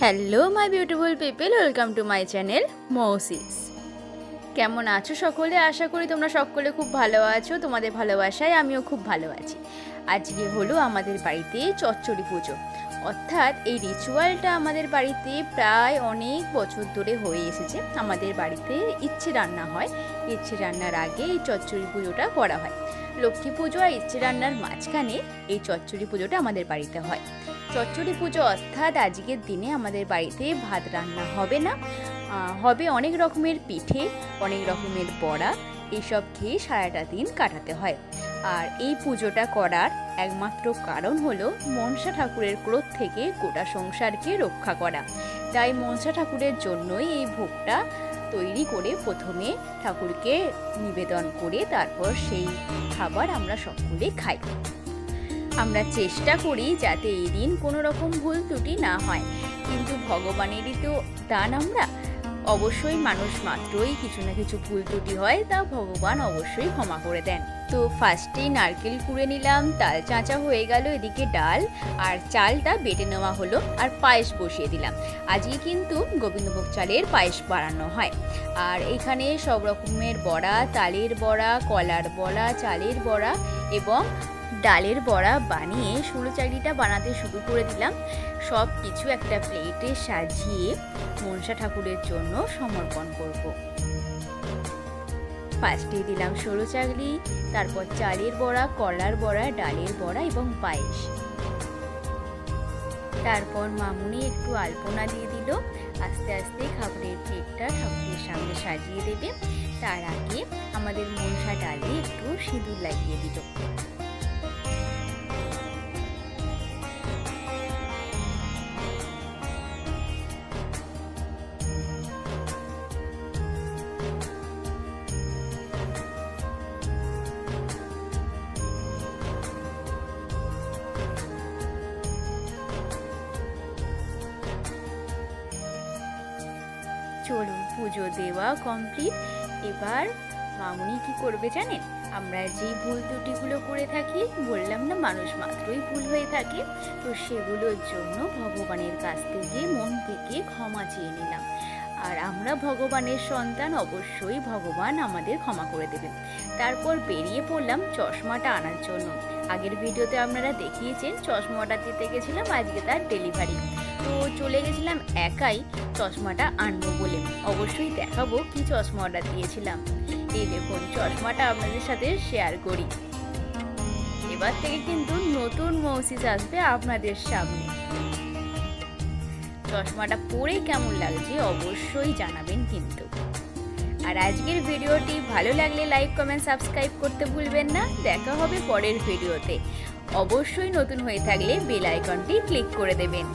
Hello my beautiful people welcome to my channel মৌসিস কেমন আছো সকলে? আশা করি তোমরা সকলে খুব ভালো আছো। তোমাদের ভালোবাসায় আমিও খুব ভালো আছি। আজকে হলো আমাদের বাড়িতে চচ্চড়ি পুজো। অর্থাৎ এই রিচুয়ালটা আমাদের বাড়িতে প্রায় অনেক বছর ধরে হয়ে এসেছে। আমাদের বাড়িতে ইচ্ছে রান্না হয়। ইচ্ছে রান্নার আগে এই চচ্চড়ি পুজোটা করা হয়। লক্ষ্মী পুজো আর ইচ্ছে রান্নার মাঝখানে এই চচ্চড়ি পুজোটা আমাদের বাড়িতে হয়। চচ্চড়ি পুজো অর্থাৎ আজকের দিনে আমাদের বাড়িতে ভাত রান্না হবে না। হবে অনেক রকমের পিঠে, অনেক রকমের বড়া এইসব খেয়ে সারাটা দিন কাটাতে হয়। আর এই পুজোটা করার একমাত্র কারণ হলো মনসা ঠাকুরের ক্রোধ থেকে গোটা সংসারকে রক্ষা করা। তাই মনসা ঠাকুরের জন্যই এই ভোগটা তৈরি করে প্রথমে ঠাকুরকে নিবেদন করে তারপর সেই খাবার আমরা সকলে খাই। আমরা চেষ্টা করি যাতে এই দিন কোনো রকম ভুল ত্রুটি না হয়। কিন্তু ভগবানেরই তো দান আমরা। অবশ্যই মানুষ মাত্রই কিছু না কিছু ভুল ত্রুটি হয় তা ভগবান অবশ্যই ক্ষমা করে দেন। তো ফার্স্টেই নারকেল কুড়ে নিলাম, তাল চাঁচা হয়ে গেল এদিকে ডাল, আর চালটা বেটে নেওয়া হলো, আর পায়েস বসিয়ে দিলাম। আজকে কিন্তু গোবিন্দভোগ চালের পায়েস বানানো হয়। আর এখানে সব রকমের বড়া, তালের বড়া, কলার বড়া, চালের বড়া এবং ডালের বড়া বানিয়ে ষোলো চাকরিটা বানাতে শুরু করে দিলাম। সব কিছু একটা প্লেটে সাজিয়ে মনসা ঠাকুরের জন্য সমর্পণ করব। ফার্স্টে দিলাম ষোলো চাকরি তারপর চালের বড়া, কলার বড়া, ডালের বড়া এবং পায়েস। তারপর মামুনি একটু আলপনা দিয়ে দিল। আস্তে আস্তে খাবারের প্লেটটা ঠাকুরের সামনে সাজিয়ে দেবে। তার আগে আমাদের মনসা ডালে একটু সিঁদুর লাগিয়ে দিল। চলুন পুজো দেওয়া কমপ্লিট এবার মামুনি কি করবে জানেন? আমরা যে ভুল ত্রুটিগুলো করে থাকি, বললাম না মানুষ মাত্রই ভুল হয়ে থাকে, তো সেগুলোর জন্য ভগবানের কাছ থেকে মন থেকে ক্ষমা চেয়ে নিলাম। আর আমরা ভগবানের সন্তান, অবশ্যই ভগবান আমাদের ক্ষমা করে দেবেন। তারপর বেরিয়ে পড়লাম চশমাটা আনার জন্য। আগের ভিডিওতে আপনারা দেখিয়েছেন, চশমাটা দিতে গেছিলাম, আজকে তার ডেলিভারি তো চলে গেছিলাম একাই চশমাটা আনব বলে। অবশ্যই দেখাবো কি চশমা অর্ডার দিয়েছিলাম। এই দেখুন, চশমাটা আপনাদের সাথে শেয়ার করি। এবার থেকে কিন্তু নতুন মৌসিস আসবে আপনাদের সামনে। চশমাটা পরে কেমন লাগছে অবশ্যই জানাবেন কিন্তু। আর আজকের ভিডিওটি ভালো লাগলে লাইক কমেন্ট সাবস্ক্রাইব করতে ভুলবেন না। দেখা হবে পরের ভিডিওতে। অবশ্যই নতুন হয়ে থাকলে বেল আইকনটি ক্লিক করে দেবেন।